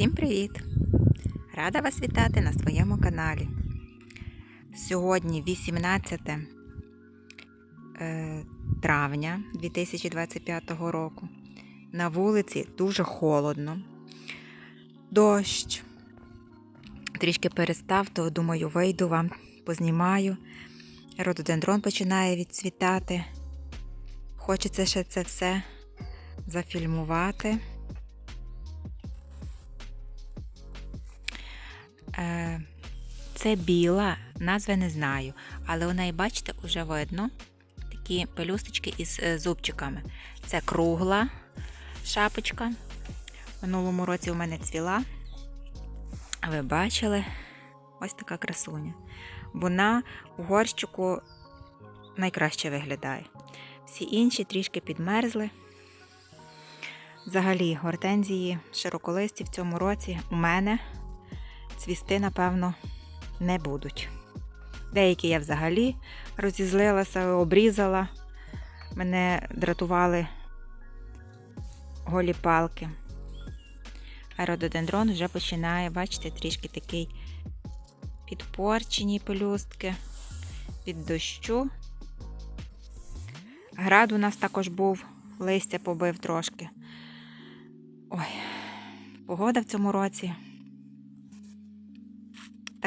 Всім привіт! Рада вас вітати на своєму каналі. Сьогодні 18 е, травня 2025 року. На вулиці дуже холодно, дощ. Трішки перестав, то думаю, вийду вам, познімаю. Рододендрон починає відцвітати. Хочеться ще це все зафільмувати. Це біла, назви не знаю, але у неї, бачите, вже видно такі пелюсточки із е, зубчиками. Це кругла шапочка. Минулому році у мене цвіла. Ви бачили ось така красуня. Вона у горщику найкраще виглядає. Всі інші трішки підмерзли. Взагалі, гортензії широколисті в цьому році у мене цвісти, напевно, не будуть. Деякі я взагалі розізлилася, обрізала. Мене дратували голі палки. Аерододендрон вже починає, бачите, трішки такий підпорчені пелюстки від дощу. Град у нас також був, листя побив трошки. Ой, погода в цьому році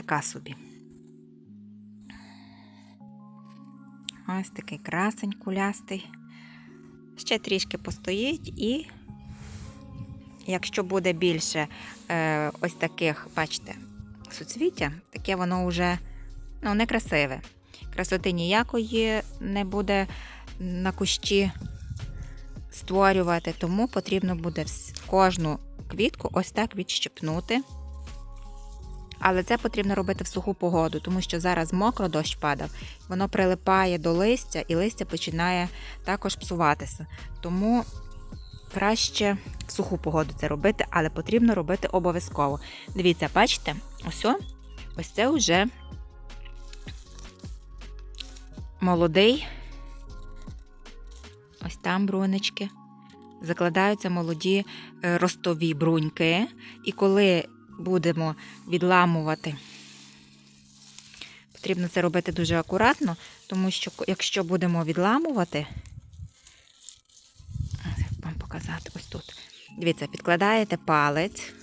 така собі. Ось такий красень кулястий. Ще трішки постоїть і, якщо буде більше е, ось таких, бачите, суцвіття, таке воно вже ну, некрасиве. Красоти ніякої не буде на кущі створювати, тому потрібно буде кожну квітку ось так відщепнути. Але це потрібно робити в суху погоду, тому що зараз мокро дощ падав, воно прилипає до листя і листя починає також псуватися. Тому краще в суху погоду це робити, але потрібно робити обов'язково. Дивіться, бачите, ось, ось це вже молодий. Ось там брунечки. Закладаються молоді е, ростові бруньки. І коли будемо відламувати. Потрібно це робити дуже акуратно, тому що, якщо будемо відламувати, вам показати ось тут. Дивіться, підкладаєте палець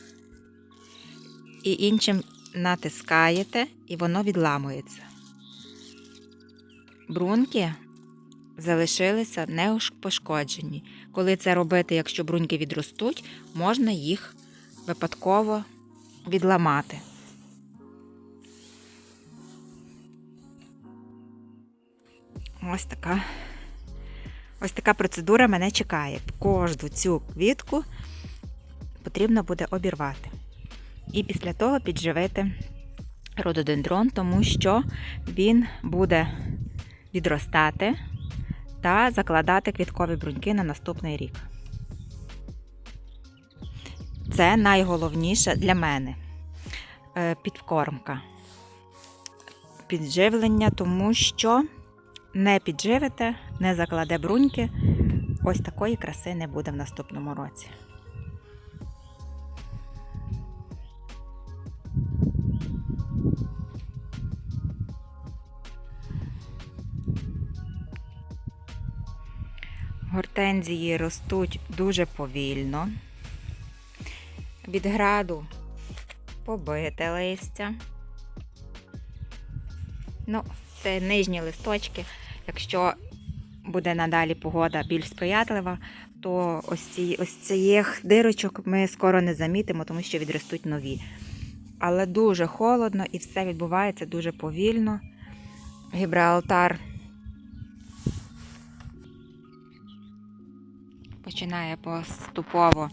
і іншим натискаєте, і воно відламується. Брунки залишилися не пошкоджені. Коли це робити, якщо бруньки відростуть, можна їх випадково відламати. Ось така ось така процедура мене чекає. Кожну цю квітку потрібно буде обірвати. І після того підживити рододендрон, тому що він буде відростати та закладати квіткові бруньки на наступний рік. Це найголовніше для мене підкормка. Підживлення, тому що не підживите, не закладе бруньки, ось такої краси не буде в наступному році. Гортензії ростуть дуже повільно. Від граду побите листя. Ну, це нижні листочки. Якщо буде надалі погода більш сприятлива, то ось ці, ось цих дирочок ми скоро не замітимо, тому що відростуть нові. Але дуже холодно і все відбувається дуже повільно. Гібралтар починає поступово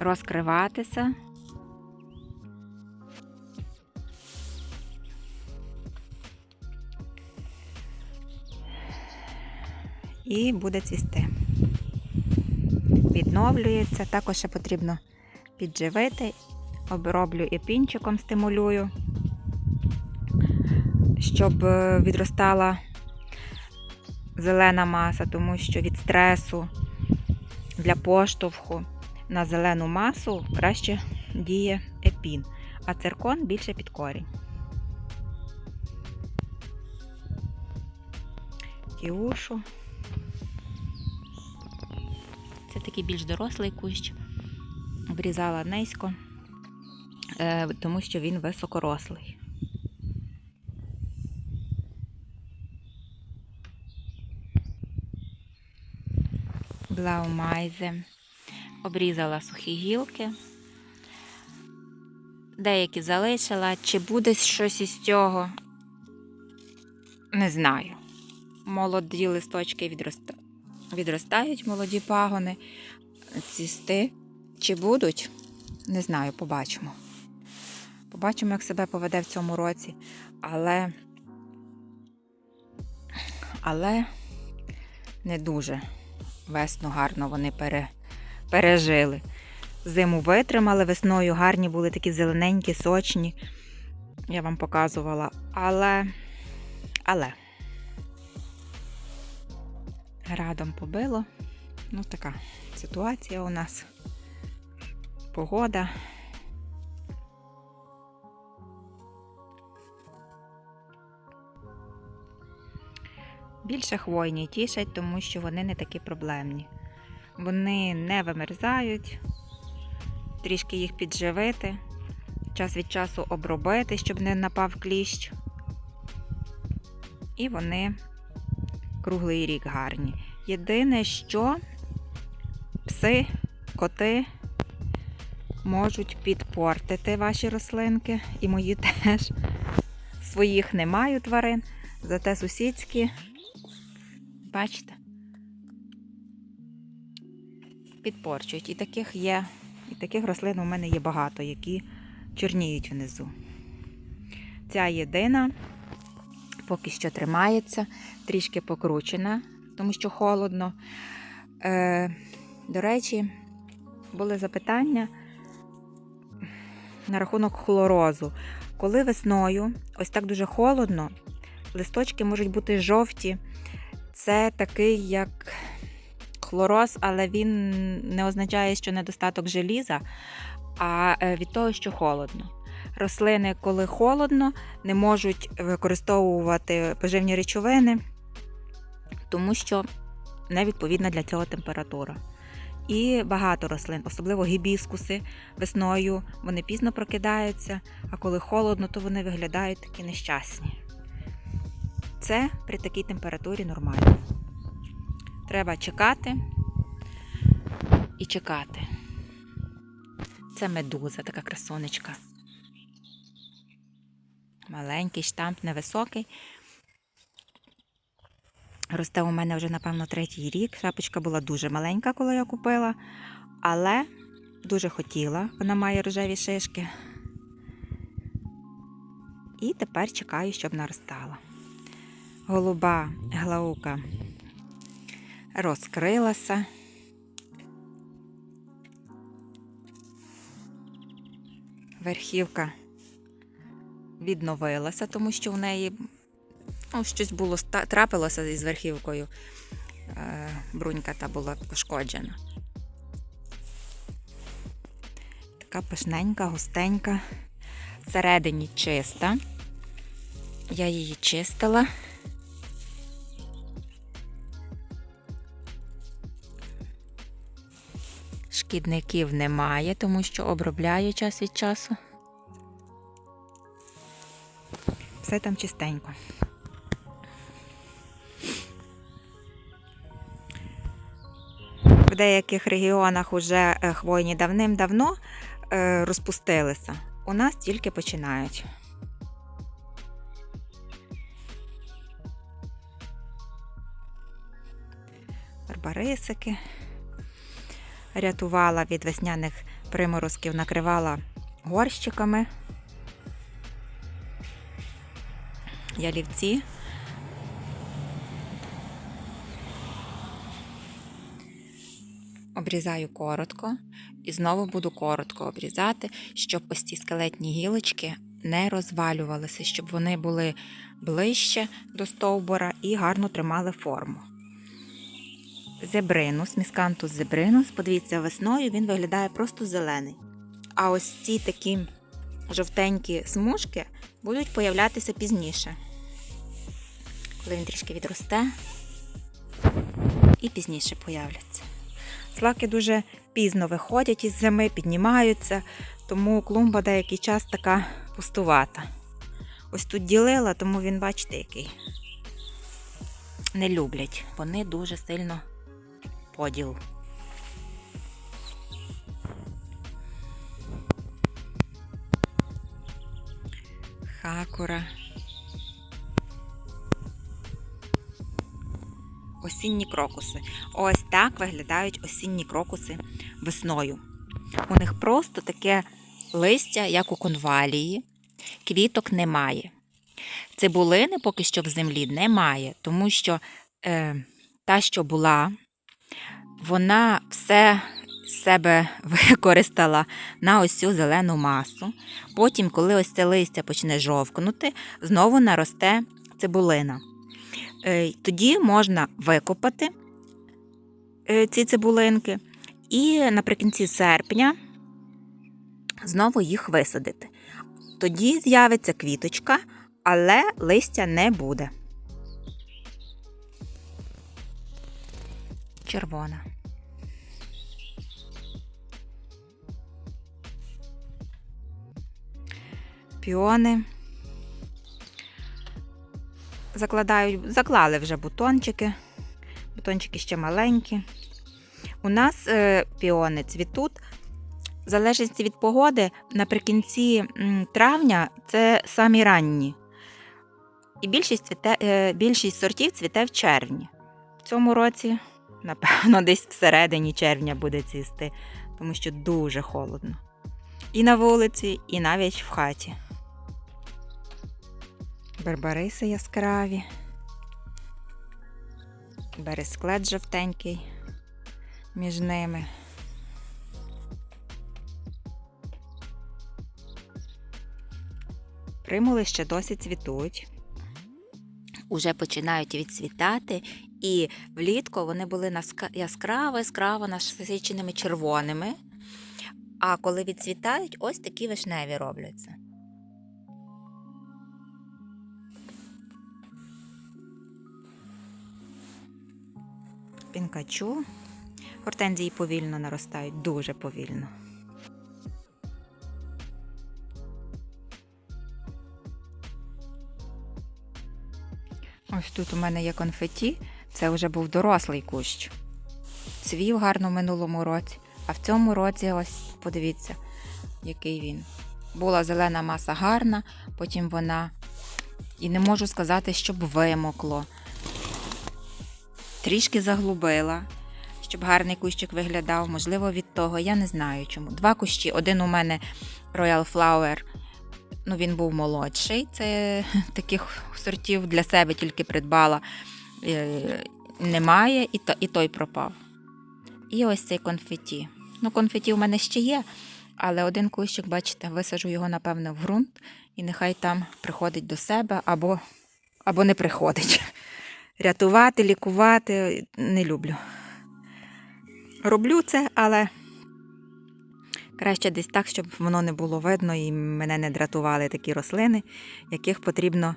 розкриватися. І буде цвісти. Відновлюється, також ще потрібно підживити, оброблю і пінчиком стимулюю, щоб е, відростала зелена маса, тому що від стресу для поштовху на зелену масу краще діє епін, а циркон більше під корінь. Кіушу. Це такий більш дорослий кущ. Обрізала низько, е, тому що він високорослий. Блаумайзе. Обрізала сухі гілки. Деякі залишила. Чи буде щось із цього? Не знаю. Молоді листочки відроста... відростають, молоді пагони. Цісти. Чи будуть? Не знаю, побачимо. Побачимо, як себе поведе в цьому році. Але. Але не дуже весну гарно вони пере... пережили. Зиму витримали, весною гарні були такі зелененькі, сочні. Я вам показувала. Але. Але. Радом побило. Ну, така ситуація у нас. Погода. Більше хвойні тішать, тому що вони не такі проблемні. Вони не вимерзають, трішки їх підживити, час від часу обробити, щоб не напав кліщ. І вони круглий рік гарні. Єдине, що пси, коти можуть підпортити ваші рослинки, і мої теж. Своїх не маю тварин, зате сусідські. Бачите? Підпорчують. І таких є, і таких рослин у мене є багато, які чорніють внизу. Ця єдина поки що тримається, трішки покручена, тому що холодно. Е, До речі, були запитання на рахунок хлорозу. Коли весною ось так дуже холодно, листочки можуть бути жовті. Це такий як хлороз, але він не означає, що недостаток желіза, а е, від того, що холодно. Рослини, коли холодно, не можуть використовувати поживні речовини, тому що невідповідна для цього температура. І багато рослин, особливо гібіскуси весною, вони пізно прокидаються, а коли холодно, то вони виглядають такі нещасні. Це при такій температурі нормально. Треба чекати і чекати. Це медуза, така красонечка. Маленький штамп, невисокий. Росте у мене вже, напевно, третій рік. Шапочка була дуже маленька, коли я купила, але дуже хотіла. Вона має рожеві шишки. І тепер чекаю, щоб наростала. Голуба глаука розкрилася. Верхівка відновилася, тому що в неї ну, щось було трапилося із верхівкою. Е, брунька та була пошкоджена. Така пишненька, густенька, всередині чиста. Я її чистила. Шкідників немає, тому що обробляю час від часу. Все там чистенько. В деяких регіонах уже е, хвойні давним-давно е, розпустилися. У нас тільки починають. Барбарисики. Рятувала від весняних приморозків, накривала горщиками. ялівці. Обрізаю коротко і знову буду коротко обрізати, щоб ось ці скелетні гілочки не розвалювалися, щоб вони були ближче до стовбура і гарно тримали форму. Зебринус, міскантус зебринус, подивіться, весною він виглядає просто зелений. А ось ці такі жовтенькі смужки будуть появлятися пізніше. Коли він трішки відросте і пізніше появляться. Злаки дуже пізно виходять із зими, піднімаються, тому клумба деякий час така пустувата. Ось тут ділила, тому він, бачите, який не люблять. Вони дуже сильно поділ. Хакура. Осінні крокуси. Ось так виглядають осінні крокуси весною. У них просто таке листя, як у конвалії, квіток немає. Цибулини поки що в землі немає, тому що е, та, що була, вона все себе використала на ось цю зелену масу. Потім, коли ось це листя почне жовкнути, знову наросте цибулина. Е, Тоді можна викопати е, ці цибулинки і наприкінці серпня знову їх висадити. Тоді з'явиться квіточка, але листя не буде. Червона. Піони. Закладають, заклали вже бутончики. Бутончики ще маленькі. У нас е, піони цвітуть. В залежності від погоди, наприкінці травня це самі ранні. І більшість, цвіте, е, більшість сортів цвіте в червні. В цьому році, напевно, десь всередині червня буде цвісти, тому що дуже холодно. І на вулиці, і навіть в хаті. Барбариси яскраві. Бересклет жовтенький між ними. Примули ще досі цвітуть. Уже починають відцвітати, і влітку вони були яскраво, яскраво насиченими червоними. А коли відцвітають, ось такі вишневі робляться. Пінкачу. Гортензії повільно наростають, дуже повільно. Ось тут у мене є конфеті. Це вже був дорослий кущ. Цвів гарно в минулому році. А в цьому році, ось подивіться, який він. Була зелена маса гарна, потім вона. І не можу сказати, щоб вимокло. Трішки заглубила, щоб гарний кущик виглядав. Можливо, від того, я не знаю чому. Два кущі. Один у мене Royal Flower. Ну, він був молодший. Це таких сортів для себе тільки придбала. Е, Немає, і, то, і той пропав. І ось цей конфеті. Ну, конфеті у мене ще є, але один кущик, бачите, висаджу його, напевно, в ґрунт, і нехай там приходить до себе або, або не приходить. Рятувати, лікувати не люблю. Роблю це, але краще десь так, щоб воно не було видно і мене не дратували такі рослини, яких потрібно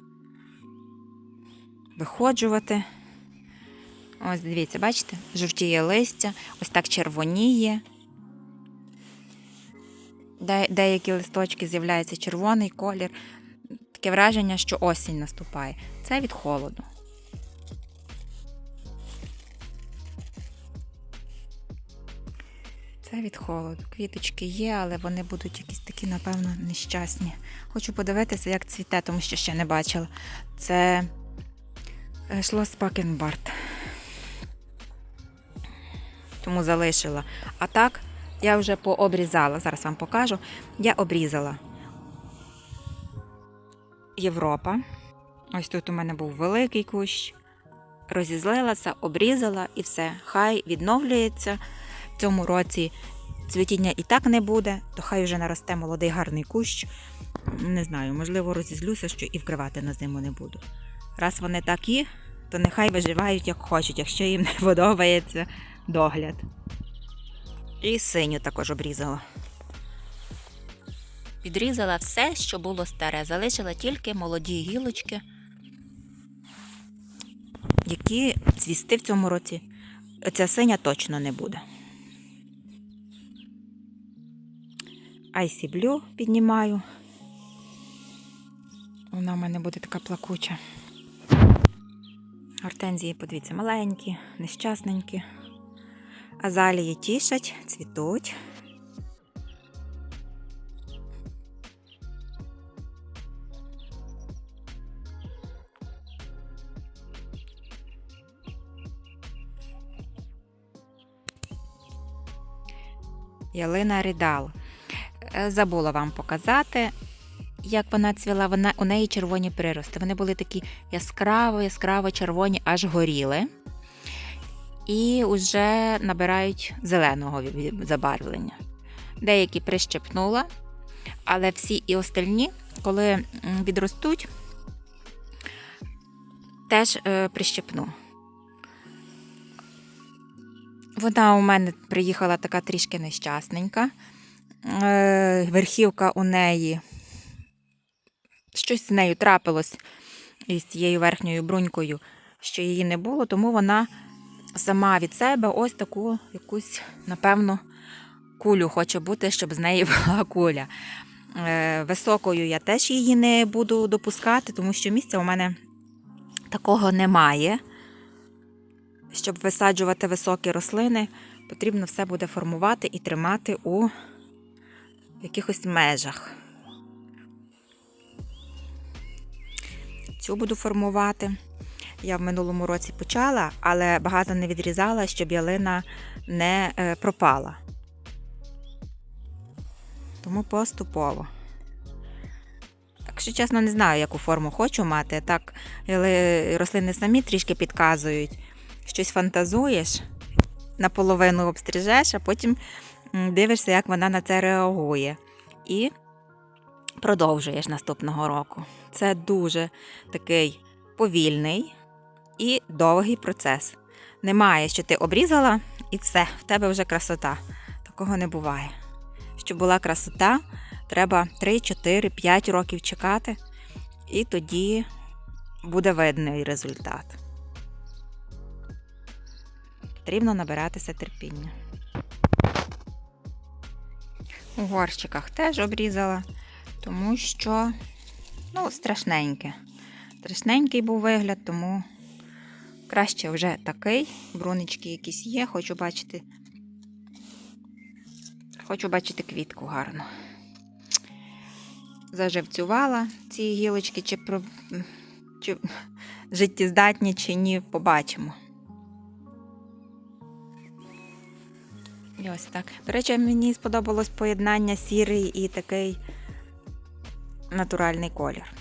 виходжувати. Ось дивіться, бачите, жовтіє листя, ось так червоніє. Деякі листочки з'являється червоний колір. Таке враження, що осінь наступає. Це від холоду. Це від холоду. Квіточки є, але вони будуть якісь такі, напевно, нещасні. Хочу подивитися, як цвіте, тому що ще не бачила. Це е, Шлос Пакенбарт. Тому залишила. А так, я вже пообрізала. Зараз вам покажу. Я обрізала Європа. Ось тут у мене був великий кущ. Розізлилася, обрізала і все. Хай відновлюється. В цьому році цвітіння і так не буде, то хай вже наросте молодий гарний кущ. Не знаю, можливо, розізлюся, що і вкривати на зиму не буду. Раз вони такі, то нехай виживають як хочуть, якщо їм не подобається догляд. І синю також обрізала. Відрізала все, що було старе, залишила тільки молоді гілочки, які цвісти в цьому році. Ця синя точно не буде. Айсі Блю піднімаю. Вона в мене буде така плакуча. Гортензії, подивіться, маленькі, нещасненькі. Азалії тішать, цвітуть. Ялина Рідал. Е, Забула вам показати, як вона цвіла. Вона, у неї червоні прирости. Вони були такі яскраво, яскраво червоні, аж горіли. І вже набирають зеленого забарвлення. Деякі прищепнула, але всі і остальні, коли відростуть, теж е, прищепну. Вона у мене приїхала така трішки нещасненька. Е, Верхівка у неї. Щось з нею трапилось із цією верхньою брунькою, що її не було, тому вона сама від себе ось таку якусь, напевно, кулю хоче бути, щоб з неї була куля. Е, Високою я теж її не буду допускати, тому що місця у мене такого немає. Щоб висаджувати високі рослини, потрібно все буде формувати і тримати у якихось межах. Цю буду формувати. Я в минулому році почала, але багато не відрізала, щоб ялина не е, пропала. Тому поступово. Якщо чесно, не знаю, яку форму хочу мати. Так, рослини самі трішки підказують, щось фантазуєш, наполовину обстрижеш, а потім дивишся, як вона на це реагує. І продовжуєш наступного року. Це дуже такий повільний і довгий процес. Немає, що ти обрізала і все, в тебе вже красота. Такого не буває. Щоб була красота, треба 3, 4, 5 років чекати, і тоді буде видний результат. Потрібно набиратися терпіння. У горщиках теж обрізала, тому що ну, страшненьке. Страшненький був вигляд, тому краще вже такий. Брунички якісь є, хочу бачити. Хочу бачити квітку гарну. Заживцювала ці гілочки, чи, про... чи життєздатні, чи ні, побачимо. І ось так. До речі, мені сподобалось поєднання сірий і такий натуральний колір.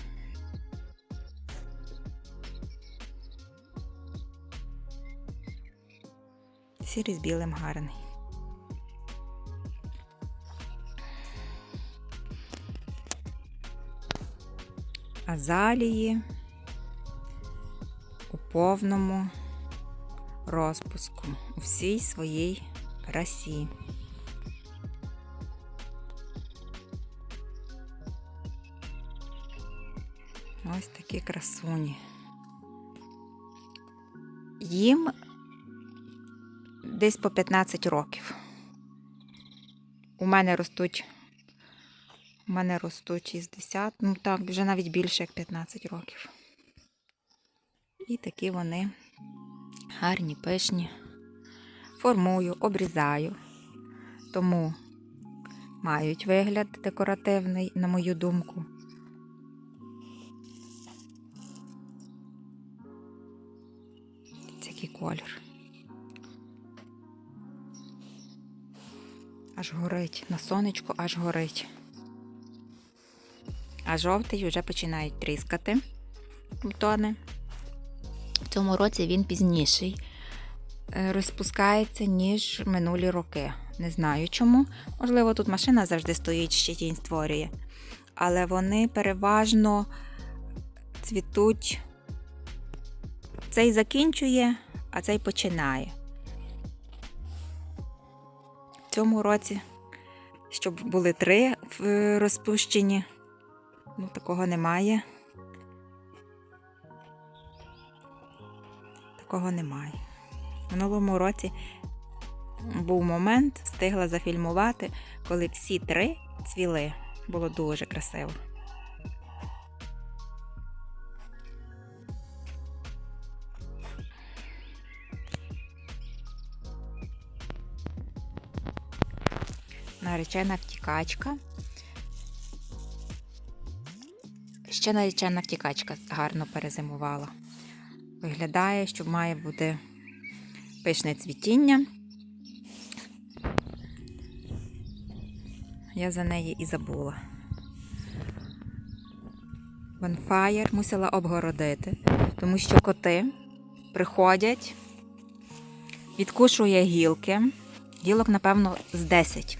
Сірий з білим гарний. Азалії у повному розпуску у всій своїй красі. Ось такі красуні. Їм десь по 15 років. У мене ростуть. У мене ростуть із 10, ну так, вже навіть більше як 15 років. І такі вони гарні, пишні. Формую, обрізаю. Тому мають вигляд декоративний, на мою думку. Це який колір. Аж горить. На сонечку аж горить. А жовтий вже починають тріскати бутони. В цьому році він пізніший розпускається, ніж минулі роки. Не знаю чому. Можливо, тут машина завжди стоїть, ще тінь створює. Але вони переважно цвітуть. Цей закінчує, а цей починає. В цьому році щоб були три в- розпущені. Ну, такого немає. Такого немає. Минулому році був момент, встигла зафільмувати, коли всі три цвіли. Було дуже красиво. Наречена втікачка. Ще наречена втікачка гарно перезимувала. Виглядає, що має бути пишне цвітіння. Я за неї і забула. Bonfire мусила обгородити, тому що коти приходять, відкушує гілки. Гілок, напевно, з 10.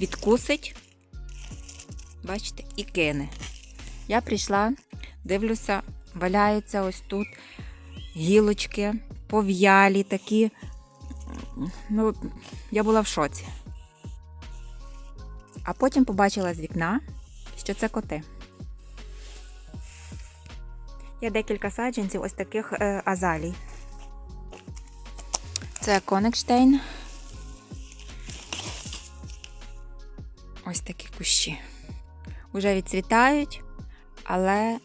Відкусить, бачите, і кине. Я прийшла, дивлюся, валяються ось тут гілочки, пов'ялі такі. Ну, я була в шоці. А потім побачила з вікна, що це коти. Є декілька саджанців ось таких е, азалій. Це Конекштейн. Ось такі кущі. Уже відцвітають, але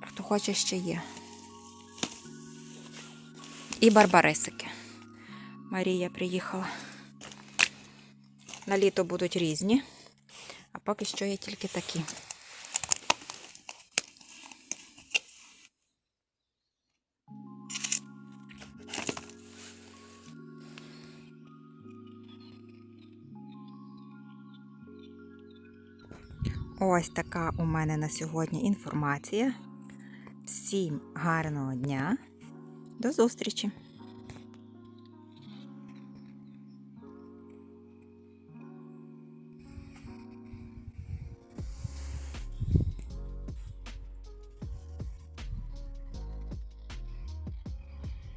хто хоче ще є. І барбарисики. Марія приїхала. На літо будуть різні, а поки що є тільки такі. Ось така у мене на сьогодні інформація. Всім гарного дня. До зустрічі!